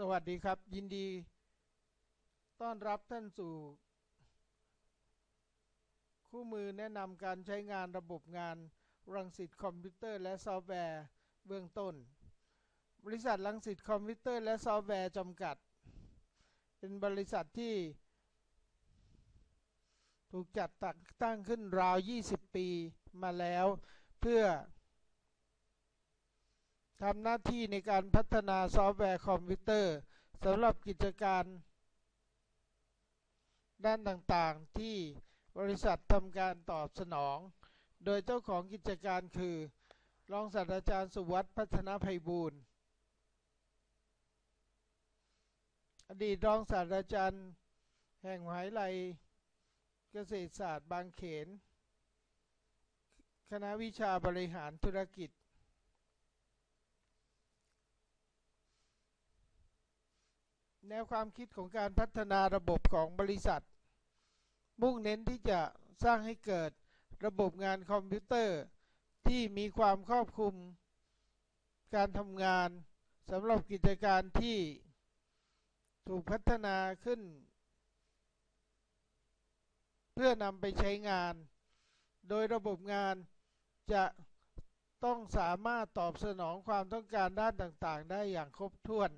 สวัสดีครับ ยินดี ต้อนรับท่านสู่ คู่มือแนะนำการใช้งานระบบงาน รังสิตคอมพิวเตอร์และซอฟต์แวร์ เบื้องต้น บริษัทรังสิตคอมพิวเตอร์และซอฟต์แวร์จำกัด เป็นบริษัทที่ ถูกจัดตั้งขึ้นราว 20 ปีมาแล้ว เพื่อ ทำหน้าที่ในการพัฒนาซอฟต์แวร์คอมพิวเตอร์สำหรับกิจการ ด้านต่างๆ ที่บริษัททำการตอบสนอง โดยเจ้าของกิจการคือ รองศาสตราจารย์สุวัสด์พัฒนาภัยบูรณ์ อดีตรองศาสตราจารย์ แห่งมหาวิทยาลัยเกษตรศาสตร์บางเขน คณะวิชาบริหารธุรกิจ แนวความคิดของการพัฒนาระบบของบริษัท มุ่งเน้นที่จะสร้างให้เกิดระบบงานคอมพิวเตอร์ ที่มีความครอบคลุม การทำงานสำหรับกิจการที่ถูกพัฒนาขึ้น เพื่อนำไปใช้งาน โดยระบบงานจะต้องสามารถตอบสนองความต้องการด้านต่างๆ ได้อย่างครบถ้วน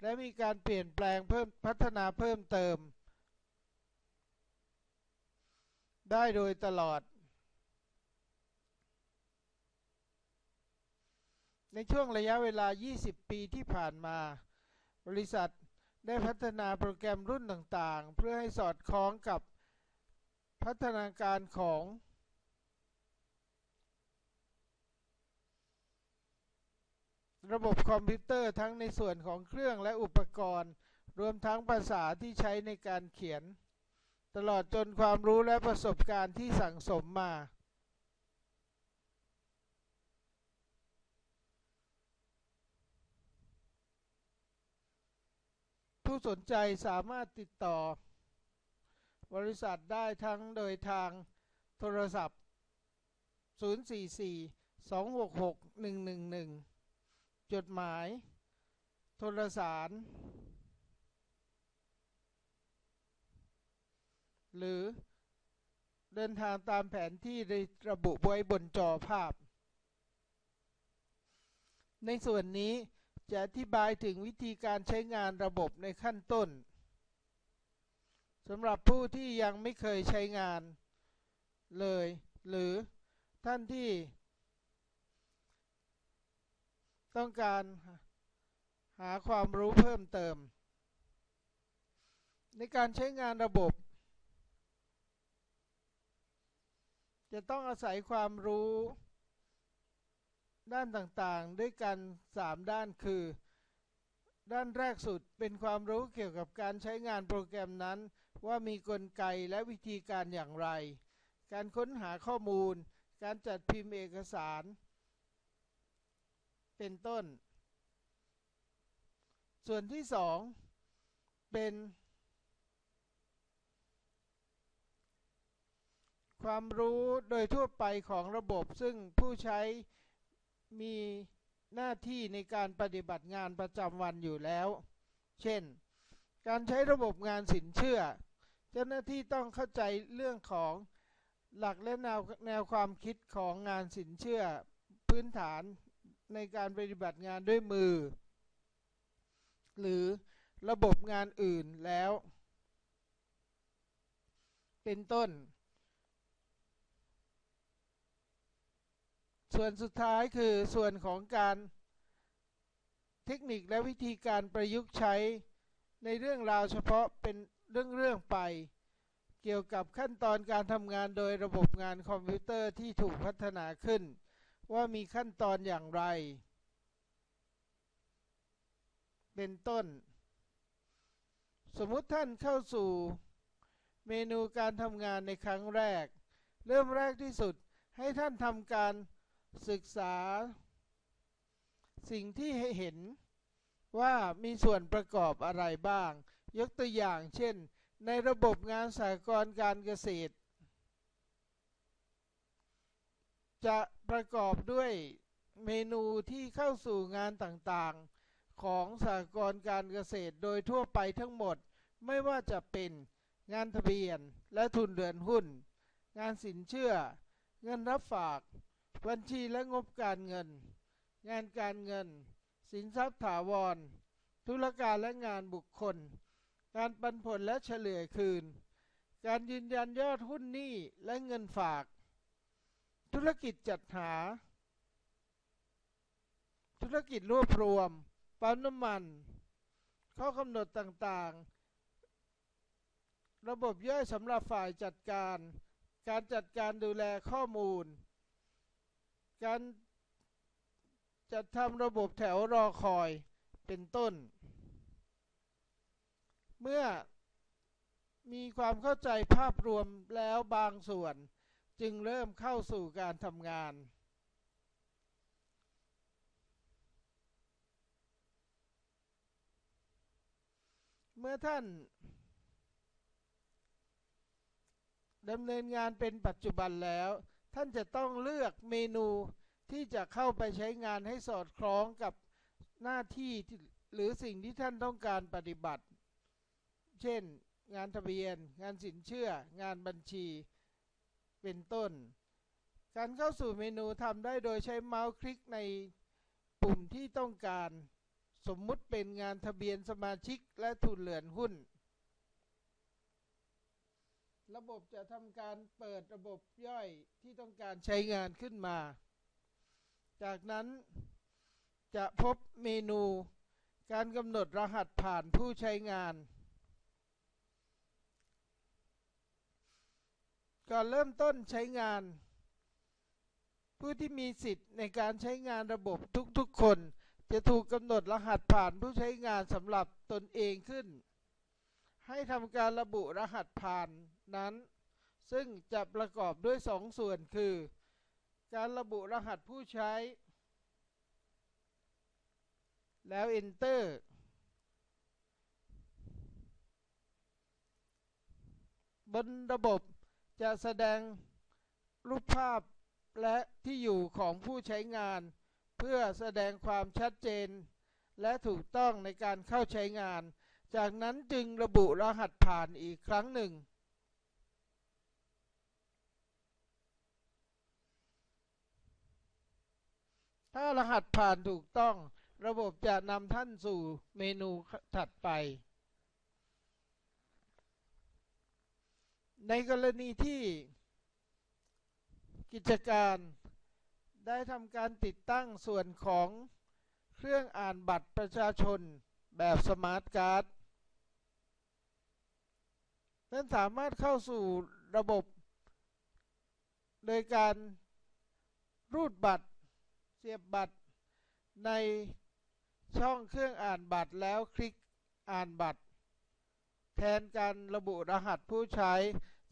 และมีการเปลี่ยนแปลงเพิ่มพัฒนาเพิ่มเติม ได้โดยตลอด ในช่วงระยะเวลา 20 ปีที่ผ่านมา บริษัทได้พัฒนาโปรแกรมรุ่นต่างๆ เพื่อให้สอดคล้องกับพัฒนาการของ ระบบคอมพิวเตอร์ทั้งในส่วนของเครื่องและอุปกรณ์ รวมทั้งภาษาที่ใช้ในการเขียน ตลอดจนความรู้และประสบการณ์ที่สั่งสมมา ผู้สนใจสามารถติดต่อ บริษัทได้ทั้งโดยทางโทรศัพท์ 044 266 111 จดหมาย โทรสาร หรือเดินทางตามแผนที่ได้ระบุไว้บนจอภาพ ในส่วนนี้จะอธิบายถึงวิธีการใช้งานระบบในขั้นต้นสำหรับผู้ที่ยังไม่เคยใช้งานเลย หรือท่านที่ ต้องการหาความรู้เพิ่มเติม ในการใช้งานระบบ จะต้องอาศัยความรู้ด้านต่างๆ ด้วยกัน 3 ด้านคือ ด้านแรกสุดเป็นความรู้เกี่ยวกับการใช้งานโปรแกรมนั้น ว่ามีกลไกและวิธีการอย่างไร การค้นหาข้อมูล การจัดพิมพ์เอกสาร เป็นต้น ส่วนที่2เป็นความรู้โดยทั่วไปของระบบซึ่งผู้ใช้มีหน้าที่ในการปฏิบัติงานประจำวันอยู่แล้ว เช่น การใช้ระบบงานสินเชื่อ เจ้าหน้าที่ต้องเข้าใจเรื่องของหลักและแนวแนวความคิดของงานสินเชื่อพื้นฐาน ในการปฏิบัติงานด้วยมือ หรือระบบงานอื่นแล้ว เป็นต้น ส่วนสุดท้ายคือส่วนของการเทคนิคและวิธีการประยุกต์ใช้ในเรื่องราวเฉพาะเป็นเรื่องๆไป เกี่ยวกับขั้นตอนการทำงานโดยระบบงานคอมพิวเตอร์ที่ถูกพัฒนาขึ้น ว่ามีขั้นตอนอย่างไร เป็นต้น สมมุติท่านเข้าสู่เมนูการทำงานในครั้งแรก เริ่มแรกที่สุดให้ท่านทำการศึกษา สิ่งที่ให้เห็นว่ามีส่วนประกอบอะไรบ้าง ยกตัวอย่างเช่น ในระบบงานสากลการเกษตร จะ ประกอบด้วยเมนูที่เข้าสู่งานต่างๆ ของสหกรณ์การเกษตรโดยทั่วไปทั้งหมด ไม่ว่าจะเป็นงานทะเบียนและทุนเดือนหุ้น งานสินเชื่อ เงินรับฝาก บัญชีและงบการเงิน งานการเงิน สินทรัพย์ถาวร ธุรการและงานบุคคล การปันผลและเฉลี่ยคืน การยืนยันยอดหุ้นหนี้และเงินฝาก ธุรกิจจัดหา ธุรกิจรวบรวมปั๊มน้ำมัน ข้อกำหนดต่างๆ ระบบย่อยสำหรับฝ่ายจัดการ การจัดการดูแลข้อมูล การจัดทำระบบแถวรอคอยเป็นต้น เมื่อมีความเข้าใจภาพรวมแล้วบางส่วน จึงเริ่มเข้าสู่การทำงาน เมื่อท่านดำเนินงานเป็นปัจจุบันแล้ว ท่านจะต้องเลือกเมนูที่จะเข้าไปใช้งานให้สอดคล้องกับหน้าที่หรือสิ่งที่ท่านต้องการปฏิบัติ เช่น งานทะเบียน งานสินเชื่อ งานบัญชี เป็นต้น การเข้าสู่เมนูทำได้โดยใช้เมาส์คลิกในปุ่มที่ต้องการ สมมุติเป็นงานทะเบียนสมาชิกและทุนเหลือนหุ้น ระบบจะทำการเปิดระบบย่อยที่ต้องการใช้งานขึ้นมา จากนั้นจะพบเมนูการกำหนดรหัสผ่านผู้ใช้งาน ก่อนเริ่มต้นใช้งาน ผู้ที่มีสิทธิ์ในการใช้งานระบบทุกๆคน จะถูกกำหนดรหัสผ่านผู้ใช้งานสำหรับตนเองขึ้น ให้ทำการระบุรหัสผ่านนั้น ซึ่งจะประกอบด้วยสองส่วนคือ การระบุรหัสผู้ใช้ แล้ว Enter บนระบบ จะแสดงรูปภาพและที่อยู่ของผู้ใช้งาน เพื่อแสดงความชัดเจน และถูกต้องในการเข้าใช้งาน จากนั้นจึงระบุรหัสผ่านอีกครั้งหนึ่ง ถ้ารหัสผ่านถูกต้องระบบจะนำท่านสู่เมนูถัดไป ในกรณีที่กิจการได้ทำการติดตั้งส่วนของเครื่องอ่านบัตรประชาชนแบบสมาร์ทการ์ดนั้นสามารถเข้าสู่ระบบ โดยการรูดบัตร เสียบบัตร ในช่องเครื่องอ่านบัตรแล้วคลิกอ่านบัตร แทนการระบุรหัสผู้ใช้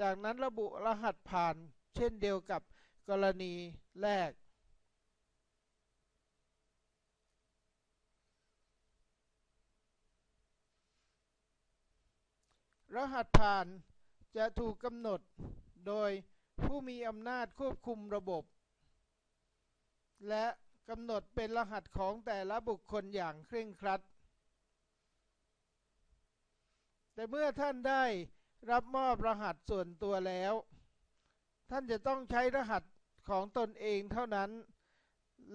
จากนั้นระบุรหัสผ่านเช่นเดียวกับกรณีแรก รหัสผ่านจะถูกกำหนดโดยผู้มีอำนาจควบคุมระบบ และกำหนดเป็นรหัสของแต่ละบุคคลอย่างเคร่งครัด แต่เมื่อท่านได้ รับมอบรหัสส่วนตัวแล้ว ท่านจะต้องใช้รหัสของตนเองเท่านั้น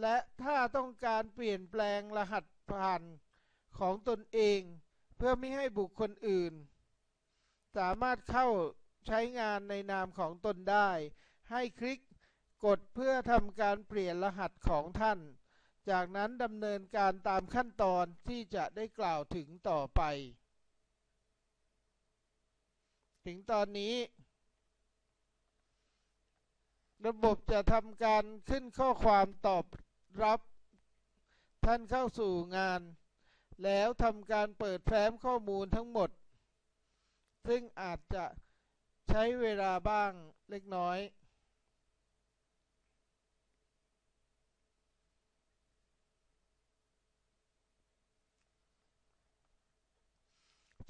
และถ้าต้องการเปลี่ยนแปลงรหัสผ่านของตนเอง เพื่อไม่ให้บุคคลอื่น สามารถเข้าใช้งานในนามของตนได้ ให้คลิกกดเพื่อทำการเปลี่ยนรหัสของท่าน จากนั้นดำเนินการตามขั้นตอนที่จะได้กล่าวถึงต่อไป ถึงตอนนี้ ระบบจะทำการขึ้นข้อความตอบรับ ท่านเข้าสู่งาน แล้วทำการเปิดแฟ้มข้อมูลทั้งหมด ซึ่งอาจจะใช้เวลาบ้างเล็กน้อย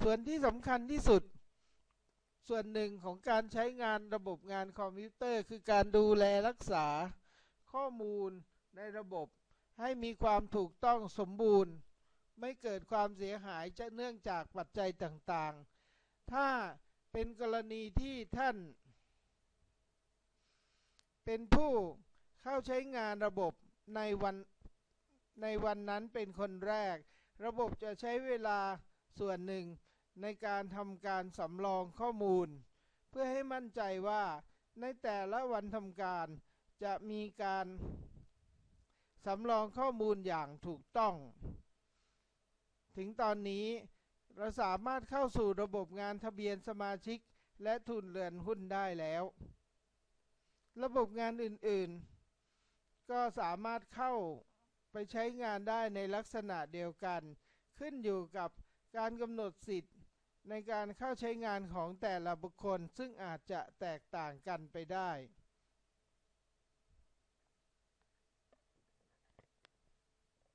ส่วนที่สำคัญที่สุด ส่วนหนึ่งของการใช้งานระบบงานคอมพิวเตอร์ คือการดูแลรักษาข้อมูลในระบบให้มีความถูกต้องสมบูรณ์ ไม่เกิดความเสียหายจะเนื่องจากปัจจัยต่างๆ ถ้าเป็นกรณีที่ท่าน เป็นผู้เข้าใช้งานระบบในวันในวันนั้นเป็นคนแรก ระบบจะใช้เวลาส่วนหนึ่ง ในการทำการสำรองข้อมูล เพื่อให้มั่นใจว่า ในแต่ละวันทำการ จะมีการสำรองข้อมูลอย่างถูกต้อง ถึงตอนนี้เราสามารถเข้าสู่ระบบงานทะเบียนสมาชิก และทุนเรือนหุ้นได้แล้ว ระบบงานอื่นๆ ก็สามารถเข้าไปใช้งานได้ในลักษณะเดียวกัน ขึ้นอยู่กับการกำหนดสิทธิ์ ในการเข้าใช้งานของแต่ละบุคคลซึ่งอาจจะแตกต่างกันไปได้